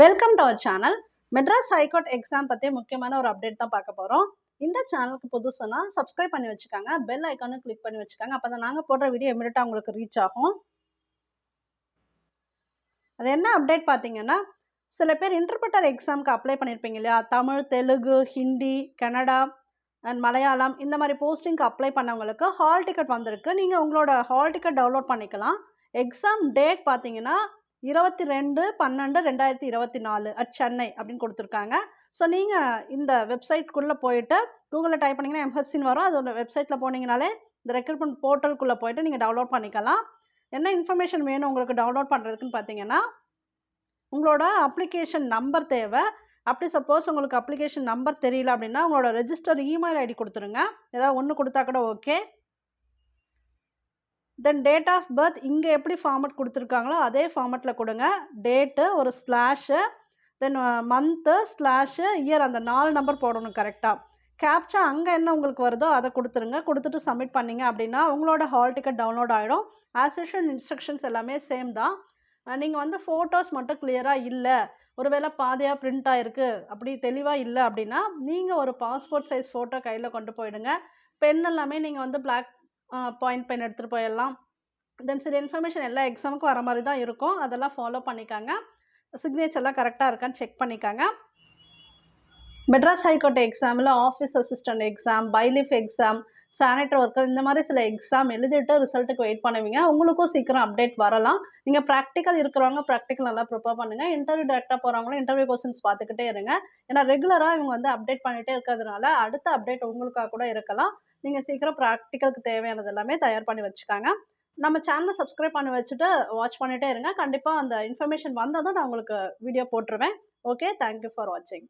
Welcome to our channel Madras high court exam பற்றி முக்கியமான ஒரு அப்டேட் தான் பார்க்க போகிறோம் இந்த சேனலுக்கு புதுசுனா சப்ஸ்கிரைப் பண்ணி வச்சுக்கோங்க. பெல் ஐக்கானும் கிளிக் பண்ணி வச்சுக்கோங்க. அப்போ தான் நாங்கள் போடுற வீடியோ இமீடியட்டாக உங்களுக்கு ரீச் ஆகும். அது என்ன அப்டேட் பார்த்தீங்கன்னா சில பேர் இன்டர்பிரட்டர் எக்ஸாமுக்கு அப்ளை பண்ணியிருப்பீங்க இல்லையா? தமிழ் தெலுங்கு ஹிந்தி கன்னடா அண்ட் மலையாளம் இந்த மாதிரி போஸ்டிங்க்கு அப்ளை பண்ணவங்களுக்கு ஹால் டிக்கெட் வந்திருக்கு. நீங்கள் உங்களோட ஹால் டிக்கெட் டவுன்லோட் பண்ணிக்கலாம். எக்ஸாம் டேட் பார்த்தீங்கன்னா இருபத்தி ரெண்டு பன்னெண்டு ரெண்டாயிரத்தி இருபத்தி நாலு அட் சென்னை அப்படின்னு கொடுத்துருக்காங்க. ஸோ நீங்கள் இந்த வெப்சைட்குள்ளே போயிட்டு கூகுளில் டைப் பண்ணிங்கன்னா எம்ஹெச்சின்னு வரும். அதோட வெப்சைட்டில் போனீங்கனாலே இந்த ரெக்ரூட்மெண்ட் போர்ட்டலுக்குள்ளே போயிட்டு நீங்கள் டவுன்லோட் பண்ணிக்கலாம். என்ன இன்ஃபர்மேஷன் வேணும் உங்களுக்கு டவுன்லோட் பண்ணுறதுக்குன்னு பார்த்தீங்கன்னா உங்களோட அப்ளிகேஷன் நம்பர் தேவை. அப்படி சப்போஸ் உங்களுக்கு அப்ளிகேஷன் நம்பர் தெரியல அப்படின்னா உங்களோட ரெஜிஸ்டர் இமெயில் ஐடி கொடுத்துருங்க. ஏதாவது ஒன்று கொடுத்தா கூட okay then date of birth இங்கே எப்படி ஃபார்மட் கொடுத்துருக்காங்களோ அதே ஃபார்மட்டில் கொடுங்க. டேட்டு ஒரு slash then month slash year அந்த நாலு நம்பர் போடணும் கரெக்டாக கேப்ச்சா அங்கே என்ன உங்களுக்கு வருதோ அதை கொடுத்துருங்க. கொடுத்துட்டு சப்மிட் பண்ணீங்க அப்படின்னா உங்களோட ஹால் டிக்கெட் டவுன்லோட் ஆகிடும் ஆசிஷன் இன்ஸ்ட்ரக்ஷன்ஸ் எல்லாமே சேம் தான். நீங்கள் வந்து ஃபோட்டோஸ் மட்டும் கிளியராக இல்லை ஒருவேளை பாதையாக பிரிண்ட் ஆகிருக்கு அப்படி தெளிவாக இல்லை அப்படின்னா நீங்கள் ஒரு பாஸ்போர்ட் சைஸ் ஃபோட்டோ கையில் கொண்டு போயிடுங்க. பென் எல்லாமே நீங்கள் வந்து பிளாக் பாயிண்ட் பென் எடுத்துகிட்டு போயிடலாம். தென் சில இன்ஃபர்மேஷன் எல்லா எக்ஸாமுக்கும் வர மாதிரி தான் இருக்கும். அதெல்லாம் ஃபாலோ பண்ணிக்காங்க. சிக்னேச்சர்லாம் கரெக்டாக இருக்கான்னு செக் பண்ணிக்காங்க. மெட்ராஸ் ஹைகோர்ட் எக்ஸாமில் office assistant exam bailiff exam sanitary worker இந்த மாதிரி சில எக்ஸாம் எழுதிட்டு ரிசல்ட்டுக்கு வெயிட் பண்ணுவீங்க. உங்களுக்கும் சீக்கிரம் அப்டேட் வரலாம். நீங்கள் ப்ராக்டிக்கல் இருக்கிறவங்க ப்ராக்டிக்கல் நல்லா ப்ரிப்பேர் பண்ணுங்கள் இன்டர்வியூ டேரெக்டாக போகிறவங்களும் இன்டர்வியூ கொஸ்டின்ஸ் பார்த்துக்கிட்டே இருங்க. ஏன்னா ரெகுலராக இவங்க வந்து அப்டேட் பண்ணிகிட்டே இருக்கிறதுனால அடுத்த அப்டேட் உங்களுக்காக கூட இருக்கலாம். நீங்கள் சீக்கிரம் ப்ராக்டிக்கலுக்கு தேவையானது எல்லாமே தயார் பண்ணி வச்சுக்காங்க. நம்ம சேனலை சப்ஸ்கிரைப் பண்ணி வச்சுட்டு வாட்ச் பண்ணிகிட்டே இருங்க. கண்டிப்பாக அந்த இன்ஃபர்மேஷன் வந்ததும் நான் உங்களுக்கு வீடியோ போட்டுருவேன். ஓகே தேங்க்யூ ஃபார் வாட்சிங்